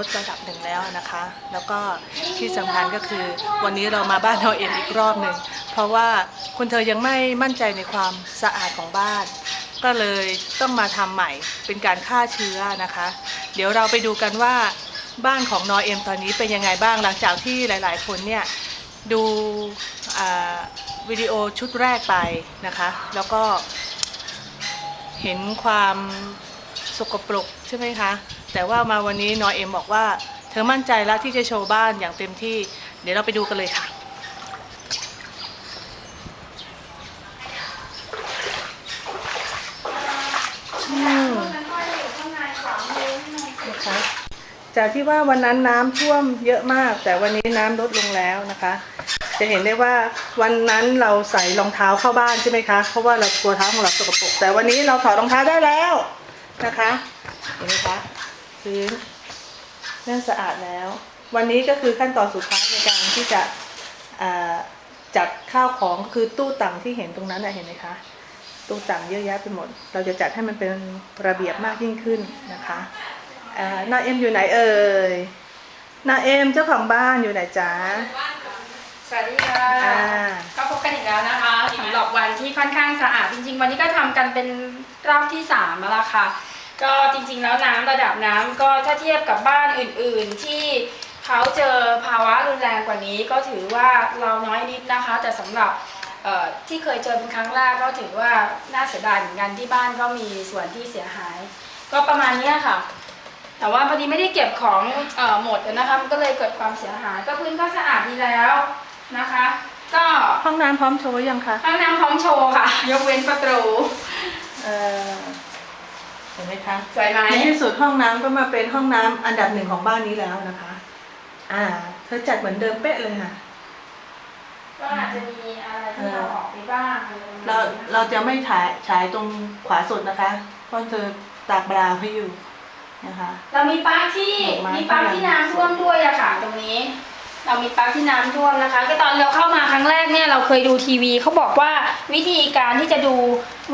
ลดระดับหนึ่งแล้วนะคะ แล้วก็ที่สำคัญก็คือ วันนี้เรามาบ้านเราเองอีกรอบหนึ่ง เพราะว่าคุณเธอยังไม่มั่นใจในความสะอาดของบ้าน ก็เลยต้องมาทำใหม่เป็นการฆ่าเชื้อนะคะ เดี๋ยวเราไปดูกันว่าบ้านของนอเอ็มตอนนี้เป็นยังไงบ้างหลังจากที่หลาย ๆ คนเนี่ยดูวิดีโอชุดแรกไปนะคะ แล้วก็เห็นความสกปรกใช่ไหมคะ แต่ว่ามาวันนี้นอยเอ็มบอกว่าเธอมั่นใจแล้วที่จะโชว์บ้านอย่างเต็มที่ เดี๋ยวเราไปดูกันเลยค่ะ อืมนะคะจากที่ว่าวันนั้นน้ำท่วมเยอะมาก แต่วันนี้น้ำลดลงแล้วนะคะ จะเห็นได้ว่าวันนั้นเราใส่รองเท้าเข้าบ้านใช่ไหมคะ เพราะว่าเรากลัวเท้าของเราสกปรกแต่วันนี้เราถอดรองเท้าได้แล้วนะคะ เห็นไหมคะ พื้นเริ่มสะอาดแล้ว วันนี้ก็คือขั้นตอนสุดท้ายในการที่จะอ่าจัดข้าวของคือตู้ตังที่เห็นตรงนั้นนะเห็นไหมคะตู้ตังเยอะแยะไปหมด เราจะจัดให้มันเป็นระเบียบมากยิ่งขึ้นนะคะอ่านาเอ็มอยู่ไหนเอ่ยนาเอ็มเจ้าของบ้านอยู่ไหนจ๊ะสวัสดีค่ะอ่าก็พบกันอีกแล้วนะคะสำหรับวันที่ค่อนข้างสะอาดจริง ๆ วันนี้ก็ทำกันเป็นรอบที่สามแล้วล่ะค่ะ ก็จริงๆแล้วน้ำระดับน้ำก็ถ้าเทียบกับบ้านอื่นๆ ที่เขาเจอภาวะรุนแรงกว่านี้ ก็ถือว่าเราน้อยนิดนะคะ แต่สำหรับเอ่อที่เคยเจอเป็นครั้งแรกก็ถือว่าน่าเสียดายเหมือนกันที่บ้านก็มีส่วนที่เสียหาย ก็ประมาณเนี้ยค่ะ แต่ว่าพอดีไม่ได้เก็บของเอ่อหมดนะคะมันก็เลยเกิดความเสียหายก็พื้นก็สะอาดดีแล้วนะคะ ก็ห้องน้ำพร้อมโชว์ยังคะ ห้องน้ำพร้อมโชว์ค่ะ ยกเว้นประตูเออเห็ นไหมคะสวยไหมในที่สุดห้องน้ำก็มาเป็นห้องน้ำอันดับหนึ่งของบ้านนี้แล้วนะคะ อ่า เธอจัดเหมือนเดิมเป๊ะเลยค่ะ ก็อาจจะมีอะไรที่เราออกไปบ้างอะไรประมาณเรานี้นะคะเราจะไม่ถ่ายฉายตรงขวาสุดนะคะ เพราะเธอตากบราให้อยู่นะคะ เรามีปลั๊กที่ดอกไม้มีปลั๊กที่น้ำท่วมด้วยอะค่ะตรงนี้ เรามีปลั๊กที่น้ำท่วมนะคะ ก็ตอนเราเข้ามาครั้งแรกเนี่ยเราเคยดูทีวีเขาบอกว่าวิธีการที่จะดู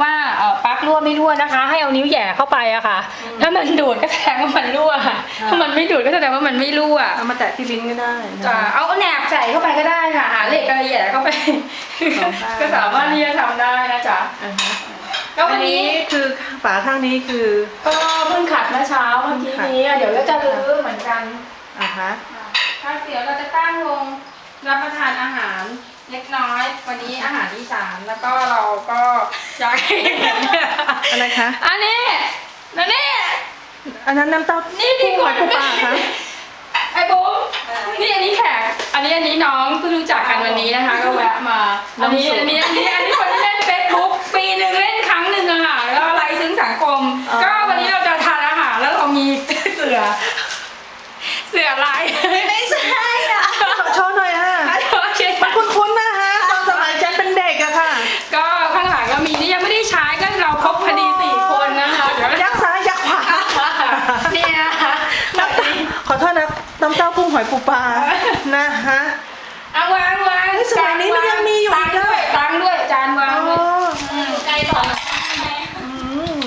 ว่าเอ่อปลั๊กรั่วไม่รั่วนะคะ ให้เอานิ้วแหย่เข้าไปอะค่ะ ถ้ามันดูดก็แสดงว่ามันรั่วถ้ามันไม่ดูดก็แสดงว่ามันไม่รั่วเอามาแตะที่ลิ้นก็ได้นะจะคะเอาแหนบใส่เข้าไปก็ได้ค่ะหาเหล็กอะไรแหย่เข้าไปสองข้างก็สามารถที่จะทำได้นะจ๊ะอ่าฮะก็อัวันนนี้นี้คือฝาข้างนี้คือ ก็เพิ่งขัดเมื่อเช้าเมื่อกี้นี้เดี๋ยวก็จะรื้อเหมือนกันอ่าฮะ ถ้าเดี๋ยวเราจะตั้งวงรับประทานอาหารเล็กน้อย วันนี้อาหารอีสานแล้วก็เราก็อยากให้เห็นเนี่ยอะไรคะ อันนี้นั่นนี่อันนั้นน้ำเต้านี่พี่หคอยนปูปลาคะไอ้บุ๊นี่อันนี้แขกอันนี้อันนี้น้องเพิ่งรู้จักกันวันนี้นะคะ ก็แวะมาอันนี้อันนี้อันนี้อันนี้คนที่เล่นเฟซบุ๊กปีหนึ่งเล่นครั้งหนึ่งอะค่ะแล้วไลฟ์ซึ้งสังคม ก็วันนี้เราจะทานอาหารแล้วเรามีเสือ เสือลาย ไม่ใช่อะโชว์หน่อยอะ โอเค มันคุ้นๆนะฮะตอนสมัยฉันเป็นเด็กอะค่ะ ก็ข้างหลังก็มีนี่ยังไม่ได้ใช้ก็เราครบพอดีสี่คนนะคะเดี๋ยว ยักษ์ซ้ายยักษ์ขวา นี่นะคะ น้ำเต้าขอโทษ นะน้ำเต้าพุ่งหอยปูปลานะฮะเอาวางวางเฮ้ยสมัยนี้มันยังมีอยู่ตังค์ด้วยตังค์ด้วยจานวางด้วยมใกล้ต่ออืม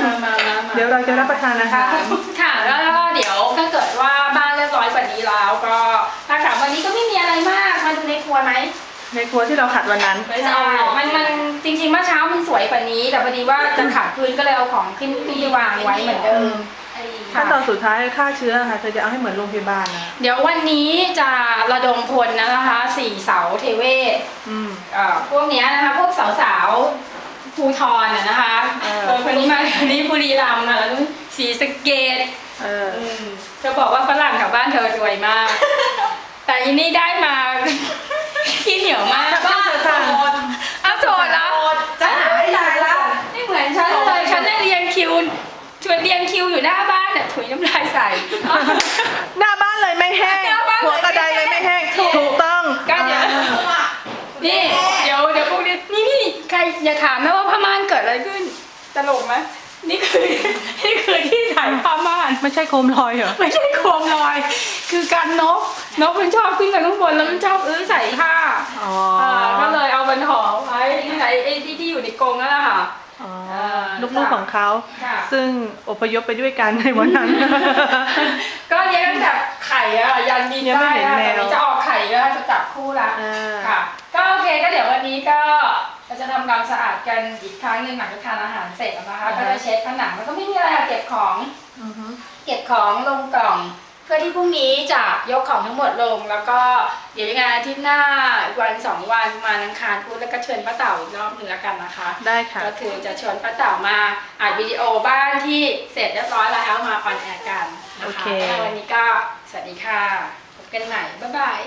มามามามาเดี๋ยวเราจะรับประทานอาหารค่ะแล้วก็เดี๋ยวถ้าเกิดว่าบ้านเรียบร้อยกว่านี้แล้วก็ถ้าถามวันนี้ก็ไม่มีอะไรมากมาดูในครัวไหม ในครัวที่เราขัดวันนั้น ใช่มันมันจริงๆเมื่อเช้ามันสวยกว่านี้ แต่พอดีว่าจะขัดพื้นก็เลยเอาของขึ้นที่วางไว้เหมือนเดิม ขั้นตอนสุดท้ายฆ่าเชื้อค่ะเธอจะเอาให้เหมือนโรงพยาบาลนะเดี๋ยววันนี้จะระดมพลนะคะสี่เสาเทเวศอืม เอ่อพวกเนี้ยนะคะ พวกสาวๆภูทรน่ะนะคะเออเออคนนี้มาคนนี้บุรีรัมย์นะแล้วสีสะเกตเอออืมจะบอกว่าฝรั่งแถวบ้านเธอรวยมาก แต่อันนี้ได้มา ขี้เหนียวมากบ้ ใส่ หน้าบ้านเลยไม่แห้ง หน้าบ้านเลย หัวกระไดเลยไม่แห้งถูกถูกต้องก็เดี๋ยวนี่ เดี๋ยวเดี๋ยวพวกนี้นี่นี่ใครอย่าถามนะว่าผ้าม่านเกิดอะไรขึ้น ตลกไหมนี่คือนี่คือที่ใส่ผ้าม่าน ไม่ใช่โคมลอยเหรอ ไม่ใช่โคมลอย คือการนก นกมันชอบขึ้นไปข้างบนแล้วมันชอบอื้อใส่ผ้าอ๋ออ่าก็เลยเอามันห่อไว้ไอ้ไอ้ที่ที่อยู่ในกรงนั่นแหละค่ะอ๋อเอ่อ ลูกๆของเขา ค่ะ ซึ่งอพยพไปด้วยกันในวันนั้น ก็เลี้ยงตั้งแต่ไข่อะยันมียังไม่ป้ายเห็นอะแมว แต่นี้จะออกไข่ก็จะจับคู่ละอ่า ค่ะ ก็โอเคก็เดี๋ยววันนี้ก็เราจะทำความสะอาดกันอีกครั้งหนึ่งหลังจากทานอาหารเสร็จนะคะ อ่าฮะ ก็จะเช็ดผนังแล้วก็ไม่มีอะไรอะเก็บของ อือฮึ เก็บของลงกล่องเพื่อที่พรุ่งนี้จะยกของทั้งหมดลง แล้วก็เดี๋ยวยังไงอาทิตย์หน้าอีกวันสองวันมาอังคารพุธแล้วก็เชิญป้าเต่าอีกรอบหนึ่งแล้วกันนะคะ ได้ค่ะก็คือจะชวนป้าเต่ามาอัดวิดีโอบ้านที่เสร็จเรียบร้อยแล้วมาออนแอร์กันนะคะโอเคแล้ววันนี้ก็สวัสดีค่ะพบกันใหม่บ๊ายบาย